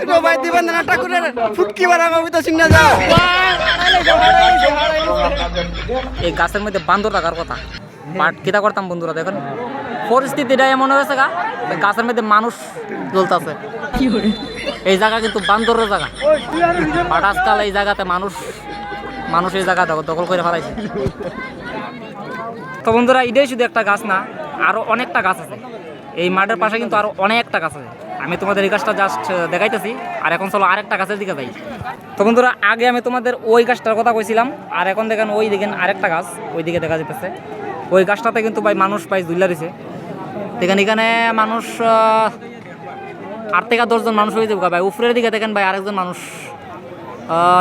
ছিল ভাই দিবেন্দ্রনাথ ঠাকুরের ফুটকি মারা কবিতা শুনে যাও। এই গাছের মধ্যে বান্দর থাকার কথা। বাট কিতা করতাম বন্ধুরা দেখেন। পরিস্থিতিটা এমন হয়েছে গা গাছের মধ্যে মানুষ জ্বলতেছে। এই জায়গা কিন্তু বান্দরের জায়গা। আজকাল এই জায়গাতে মানুষ মানুষ এই জায়গা দখল- দখল করে ফেলাইছে। তো বন্ধুরা এটাই শুধু একটা গাছ না আরও অনেকটা গাছ আছে। এই মাঠের পাশে কিন্তু আরও অনেকটা গাছ আছে। আমি তোমাদের এই গাছটা জাস্ট দেখাইতেছি। আর এখন চলো আরেকটা গাছের দিকে যাই। তো বন্ধুরা, আগে আমি তোমাদের ওই গাছটার কথা কইছিলাম, আর এখন দেখেন ওই দেখেন আরেকটা গাছ, ওই দিকে দেখা যেতেছে ওই গাছটাতে কিন্তু ভাই মানুষ প্রায় দুইলা রয়েছে দেখেন এখানে মানুষ আট থেকে দশজন মানুষ হয়ে যাবে ভাই। উপরের দিকে দেখেন ভাই আরেকজন মানুষ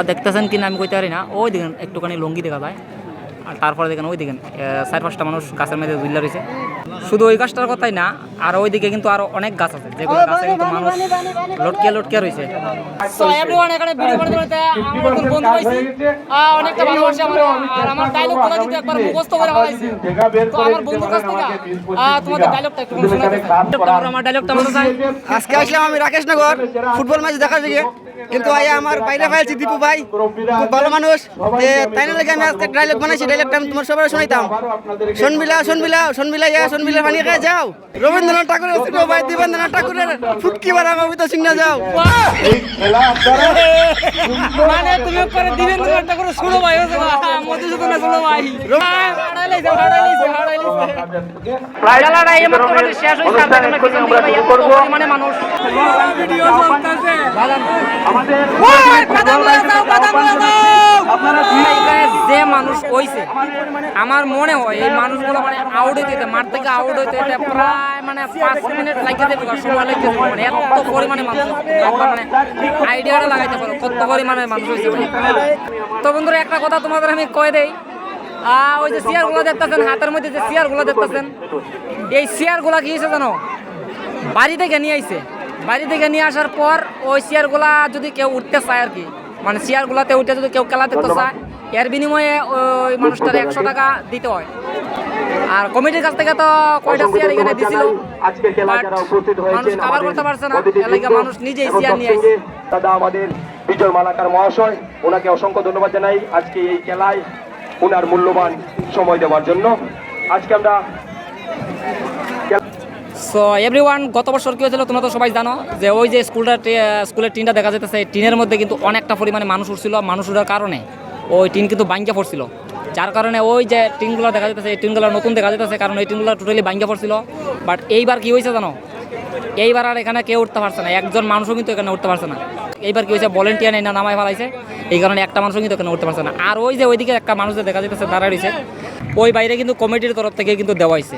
দেখতেছেন কিনা আমি কইতে পারি না। ওই দেখেন একটুখানি লঙ্গি দেখা যায়। আর তারপরে দেখেন ওই দেখেন চার পাঁচটা মানুষ গাছের মধ্যে দুইলা রয়েছে। শুধু ওই গাছটার কথাই না আর ওই দিকে কিন্তু আরও অনেক গাছ আছে। যেগুলো গাছে কিন্তু মানুষ লটকিয়ে লটকিয়ে রয়েছে। সো এভরিওয়ান এখানে ভিডিও বানাতে বানাতে আমার নতুন বন্ধু আহ, অনেকটা ভালোবাসে আমার আর আমার ডায়লগগুলো কিন্তু একবার মুখস্থ করে ফেলাইছি তো আমার বন্ধুর কাছ থেকে তোমাদের ডায়লগটা একটু শোনাতে চাই আমার ডায়লগটা চাই আজকে আসলাম আমি রাকেশ নগর ফুটবল ম্যাচ দেখার দিকে। কিন্তু আয়া আমার বাইরে ফাইলছি দীপু ভাই। খুব ভালো মানুষ। তাই না লাগে আমি আজকে ডায়লগ বানাইছি ডায়লগটা আমি তোমার সবাই শোনাইতাম। শোনবিলা শোনবিলা শোনবিলা ইয়া শোনবিলা পানি খেয়ে যাও। রবীন্দ্রনাথ ঠাকুরের ছিল ভাই দিবেন্দ্রনাথ ঠাকুরের ফুটকি মারা কবিতা শুনে যাও। মানে তুমি করে একটা করে শুনো ভাই মধুসূদন শুনো ভাই। যে মানুষ হইছে আমার মনে হয় এই মানুষগুলো মানে আউট হইতে মাঠ থেকে আউট হইতে প্রায় মানে পাঁচ মিনিট লাগিয়ে দেবে সময় লাগিয়ে দেবে মানে এত পরিমাণে মানুষ মানে আইডিয়াটা লাগাইতে পারো কত পরিমাণে মানুষ হয়েছে। তো বন্ধুরা, একটা কথা তোমাদের আমি কয়ে দেই ওই যে চেয়ারগুলো দেখতেছেন হাতের মধ্যে যে চেয়ারগুলো দেখতেছেন এই চেয়ারগুলো কি হয়েছে জানো? বাড়ি থেকে নিয়ে আইছে। বাড়ি থেকে নিয়ে আসার পর ওই চেয়ারগুলা যদি কেউ উঠতে চায় আর কি মানে চেয়ারগুলাতে উঠে যদি কেউ খেলা দেখতে চায় এর বিনিময়ে ওই মানুষটার একশো টাকা দিতে হয়। আর কমিটির কাছ থেকে তো কয়টা চেয়ার এখানে দিছিল মানুষ কাভার করতে পারছে না। এর লাগি মানুষ নিজেই চেয়ার নিয়ে আইছে। দাদা আমাদের বিজয় মালাকার মহাশয় ওনাকে অসংখ্য ধন্যবাদ জানাই। আজকে এই খেলায় ওনার মূল্যবান সময় দেওয়ার জন্য। আজকে আমরা সো এভরিওয়ান গত বছর কি হয়েছিল তোমরা তো সবাই জানো যে ওই যে স্কুলটা স্কুলের টিনটা দেখা যেতেছে টিনের মধ্যে কিন্তু অনেকটা পরিমাণে মানুষ উঠছিল মানুষ উঠার কারণে ওই টিন কিন্তু বাঙ্গা পড়ছিল। যার কারণে ওই যে টিনগুলো দেখা যেতেছে, এই টিনগুলো নতুন দেখা যেতেছে, কারণ এই টিনগুলো টোটালি বাঙ্গা পড়ছিল। বাট এইবার কি হয়েছে জানো? এইবার আর এখানে কেউ উঠতে পারছে না, একজন মানুষও কিন্তু এখানে উঠতে পারছে না। এইবার কি হয়েছে ভলেন্টিয়ার না নামায় ফেলাইছে। এই কারণে একটা মানুষও কিন্তু এখানে উঠতে পারছে না। আর ওই যে ওইদিকে একটা মানুষ দেখা যেতেছে দাঁড়াইছে ওই বাইরে কিন্তু কমিটির তরফ থেকে কিন্তু দেওয়া হয়েছে